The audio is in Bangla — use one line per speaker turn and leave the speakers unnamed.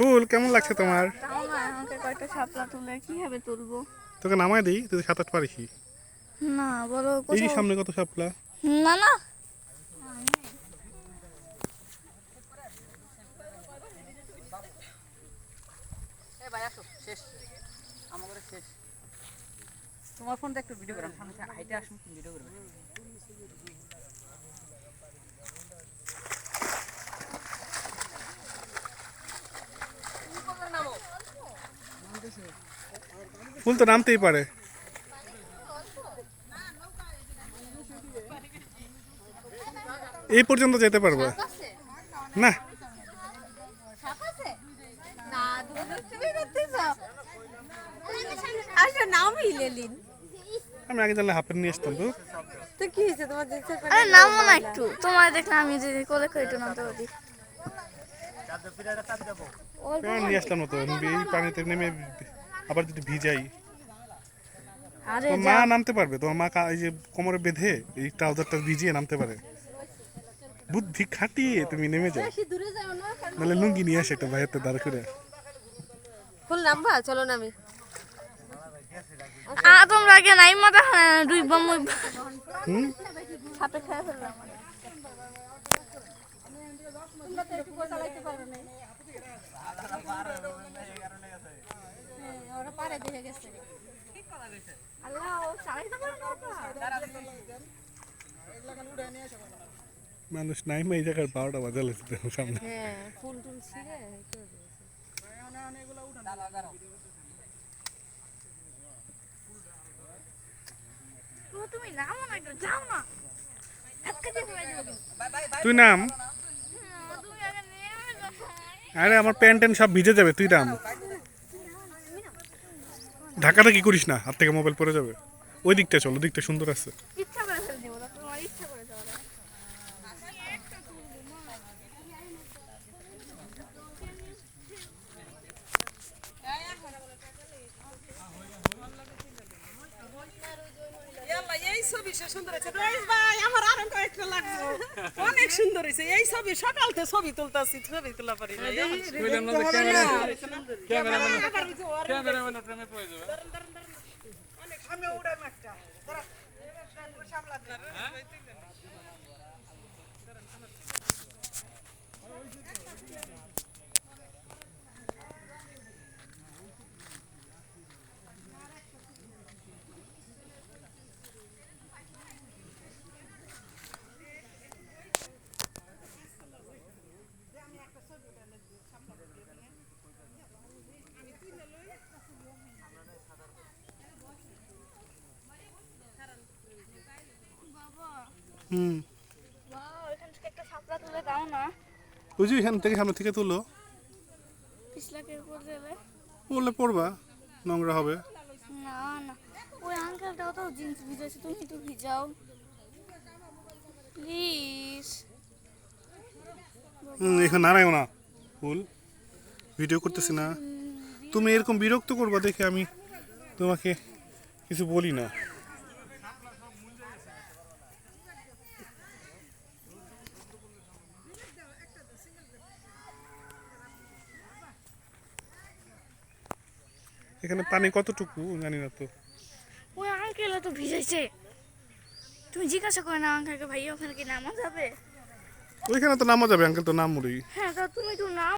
ফুল কেমন লাগছে তোমার?
আমাকে কয়েকটা শাপলা তুলে কীভাবে তুলবো?
তোকে নামাই দিই তুই সাঁতার পারিস
না বলো
এই সামনে কত সাপলা
না না।
তোমার ফোনটা একটু ভিডিও করাম সামনে হাইটে আসুন ভিডিও করবে
ফুল তো নামতেই পারে। এই পর্যন্ত যেতে পারব। না।
আচ্ছা নামই লেলিন
আমি আগে জানলে হাফের নিয়ে আসতাম তো।
তো কি হয়েছে? তোমার জিন্সের প্যান্ট
আরে নামো না একটু। তোমার দেখলে আমি যদি কোলে করে একটু নামতে পারি।
প্যান্ট নিয়ে আসলাম না তো এই পানিতে নেমে আবার যদি ভিজাই। মা নামতে পারবে তোমার মা কা- এই যে কোমরে বেঁধে এই ট্রাউজারটা ভিজিয়ে নামতে পারে। বুদ্ধি খাটিয়ে তুমি নেমে যাও।
বেশি দূরে যাও না কারণ
নাহলে লুঙ্গি নিয়ে আসে একটা ভাইয়ের দাঁড় করে।
ফুল নামবা চলো
আ তোমরা আগে নাই মাথা দুই বম
হুম?
সাপে খেয়ে ফেললাম।
একটু চালাইতে পারো না ওরা পারে দেখে গেছে
আল্লাহ চালাইতে পারে
মানুষ নাই এই জায়গার বারোটা বাজালে সামনে
হ্যাঁ ফুল টুল ছিঁড়ে
তুমি নামো না একটু যাও না।
তুই নাম
হুম, তুমি আগে নেমে যাও।
আরে আমার প্যান্ট ট্যান্ট সব ভিজে যাবে, তুই দাম ঢাকাটা কি করিস না? হাত থেকে মোবাইল পরে যাবে। ওই দিকটা চলো দিকটা সুন্দর আছে
ইচ্ছা করে ফেলে দেবো তোমার ইচ্ছা করে যাওয়া
ইয়াল্লা, এই ছবি সে সুন্দর হয়েছে। রয়েশ ভাই আমার আরও কয়েকটা লাগবে অনেক সুন্দর হয়েছে। এই ছবি সকাল থেকে ছবি তুলতেছি ছবি তোলা পারি। না। অনেক সামনে উড়ান একটা সামলাতে
হুম। ওই যে এখান থেকে সামনে থেকে তুলো। বললে পড়বা নোংরা হবে।
না না। ওই আঙ্কেলটাও তো জিন্স ভিজেছে তুমি একটু ভিজাও। প্লিজ
হুম, এখানে নাড়াইও না ফুল। ভিডিও করতেছি না। তুমি এরকম বিরক্ত করবা দেখে আমি তোমাকে কিছু বলি না। এখানে পানি কতটুকু? জানি না তো।
ওই আঙ্কেল তো ভিজেছে। তুমি জিজ্ঞাসা করে না আঙ্কেলকে ভাই ওখানে কি নামা যাবে
ওইখানে তো নামা যাবে আঙ্কেল তো নাম মুড়ি
হ্যাঁ তো তুমি তো নাম